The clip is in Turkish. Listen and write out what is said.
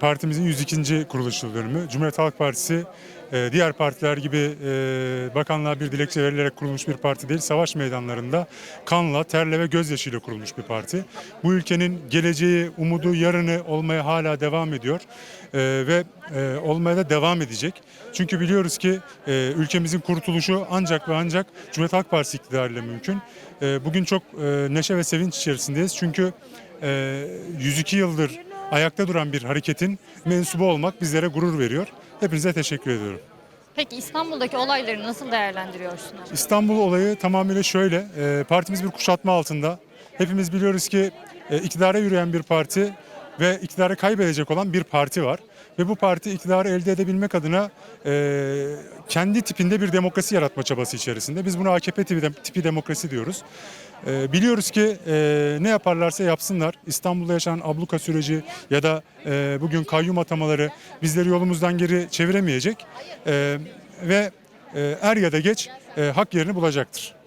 partimizin 102. kuruluş yıl dönümü. Cumhuriyet Halk Partisi e, diğer partiler gibi e, bakanlığa bir dilekçe verilerek kurulmuş bir parti değil. Savaş meydanlarında kanla, terle ve gözyaşıyla kurulmuş bir parti. Bu ülkenin geleceği, umudu, yarını olmaya hala devam ediyor. E, ve olmaya da devam edecek. Çünkü biliyoruz ki ülkemizin kurtuluşu ancak ve ancak Cumhuriyet Halk Partisi iktidarıyla mümkün. Bugün çok neşe ve sevinç içerisindeyiz. Çünkü e, 102 yıldır ayakta duran bir hareketin mensubu olmak bizlere gurur veriyor. Hepinize teşekkür ediyorum. Peki İstanbul'daki olayları nasıl değerlendiriyorsunuz? İstanbul olayı tamamıyla şöyle. e, partimiz bir kuşatma altında. Hepimiz biliyoruz ki e, iktidara yürüyen bir parti ve iktidarı kaybedecek olan bir parti var. Ve bu parti iktidarı elde edebilmek adına e, kendi tipinde bir demokrasi yaratma çabası içerisinde. Biz buna AKP tipi, tipi demokrasi diyoruz. E, biliyoruz ki e, ne yaparlarsa yapsınlar. İstanbul'da yaşanan abluka süreci ya da e, bugün kayyum atamaları bizleri yolumuzdan geri çeviremeyecek. E, ve e, er ya da geç e, hak yerini bulacaktır.